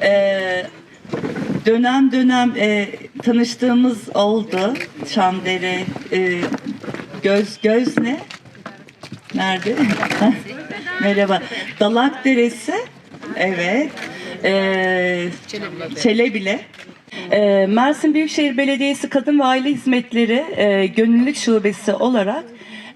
Ee, dönem dönem e, tanıştığımız oldu. Çamdere, e, göz göz ne? Nerede? Merhaba. Dalak Deresi. Evet. Ee, Çelebile. Ee, Mersin Büyükşehir Belediyesi Kadın ve Aile Hizmetleri e, Gönüllülük Şubesi olarak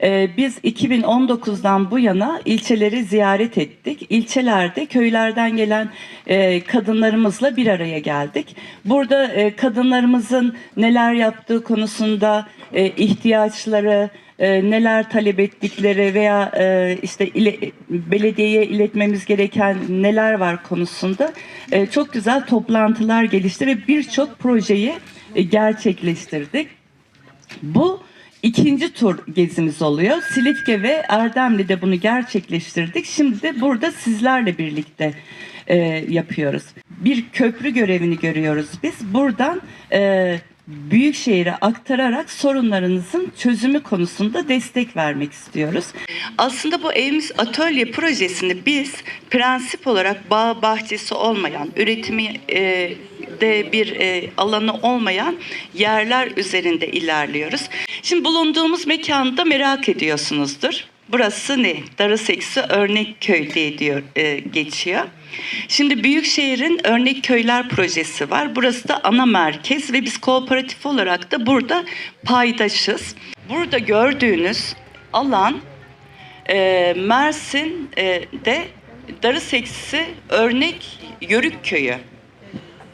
e, biz 2019'dan bu yana ilçeleri ziyaret ettik. İlçelerde köylerden gelen e, kadınlarımızla bir araya geldik. Burada e, kadınlarımızın neler yaptığı konusunda e, ihtiyaçları, e, neler talep ettikleri veya e, işte ile, belediyeye iletmemiz gereken neler var konusunda e, çok güzel toplantılar gelişti ve birçok projeyi e, gerçekleştirdik. Bu ikinci tur gezimiz oluyor. Silifke ve Erdemli'de bunu gerçekleştirdik. Şimdi de burada sizlerle birlikte e, yapıyoruz. Bir köprü görevini görüyoruz biz. Buradan e, Büyükşehir'e aktararak sorunlarınızın çözümü konusunda destek vermek istiyoruz. Aslında bu evimiz atölye projesini biz prensip olarak bağ bahçesi olmayan, üretimi e, de bir e, alanı olmayan yerler üzerinde ilerliyoruz. Şimdi bulunduğumuz mekanda merak ediyorsunuzdur. Burası ne? Darıseksi Örnek Köy diye diyor, e, geçiyor. Şimdi Büyükşehir'in Örnek Köyler projesi var. Burası da ana merkez ve biz kooperatif olarak da burada paydaşız. Burada gördüğünüz alan e, Mersin'de Darıseksi Örnek Yörük Köyü.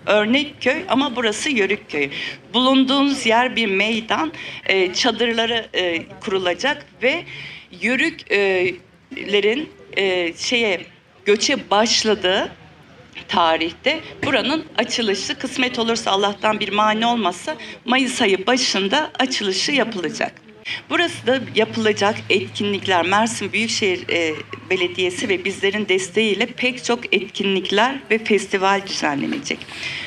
Örnek köy ama burası Yörük köyü. Bulunduğunuz yer bir meydan, e, çadırları e, kurulacak ve Yörüklerin e, şeye göçe başladığı tarihte buranın açılışı kısmet olursa Allah'tan bir mani olmazsa Mayıs ayı başında açılışı yapılacak. Burası da yapılacak etkinlikler Mersin Büyükşehir e, Belediyesi ve bizlerin desteğiyle pek çok etkinlikler ve festival düzenlenecek.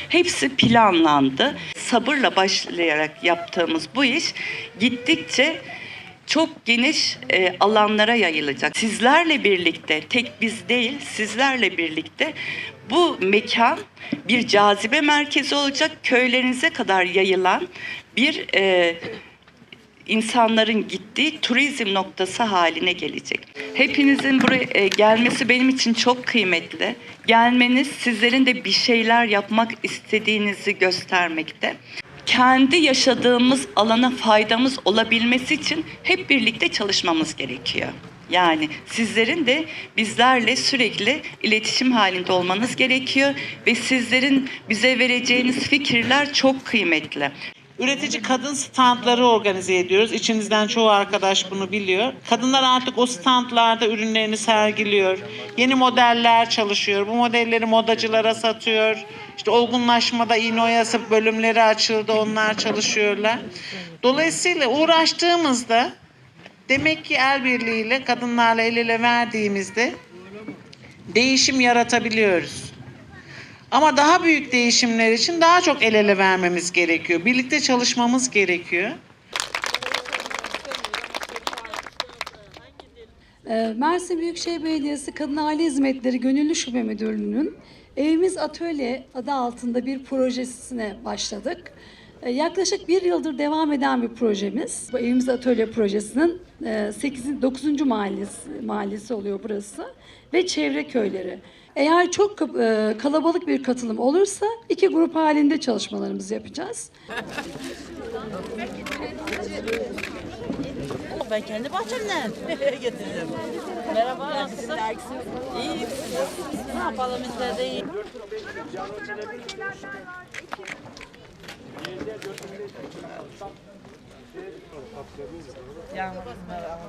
Hepsi planlandı. Sabırla başlayarak yaptığımız bu iş gittikçe çok geniş e, alanlara yayılacak. Sizlerle birlikte, tek biz değil, sizlerle birlikte bu mekan bir cazibe merkezi olacak. Köylerinize kadar yayılan bir e, insanların gittiği turizm noktası haline gelecek. Hepinizin buraya e, gelmesi benim için çok kıymetli. Gelmeniz sizlerin de bir şeyler yapmak istediğinizi göstermekte. Kendi yaşadığımız alana faydamız olabilmesi için hep birlikte çalışmamız gerekiyor. Yani sizlerin de bizlerle sürekli iletişim halinde olmanız gerekiyor ve sizlerin bize vereceğiniz fikirler çok kıymetli. Üretici kadın standları organize ediyoruz. İçinizden çoğu arkadaş bunu biliyor. Kadınlar artık o standlarda ürünlerini sergiliyor. Yeni modeller çalışıyor. Bu modelleri modacılara satıyor. İşte olgunlaşmada İnoyası bölümleri açıldı. Onlar çalışıyorlar. Dolayısıyla uğraştığımızda demek ki el birliğiyle kadınlarla el ele verdiğimizde değişim yaratabiliyoruz. Ama daha büyük değişimler için daha çok el ele vermemiz gerekiyor. Birlikte çalışmamız gerekiyor. Ee, Mersin Büyükşehir Belediyesi Kadın Aile Hizmetleri Gönüllü Şube Müdürlüğü'nün Evimiz Atölye adı altında bir projesine başladık. Ee, Yaklaşık bir yıldır devam eden bir projemiz. Bu Evimiz Atölye projesinin 8. 9. mahallesi, mahallesi oluyor burası ve çevre köyleri. Eğer çok e, kalabalık bir katılım olursa iki grup halinde çalışmalarımızı yapacağız. Ben kendi bahçemden getirdim. Merhaba, nasılsın? İyi. Ne yapalım de iyi. Yağmur merhaba.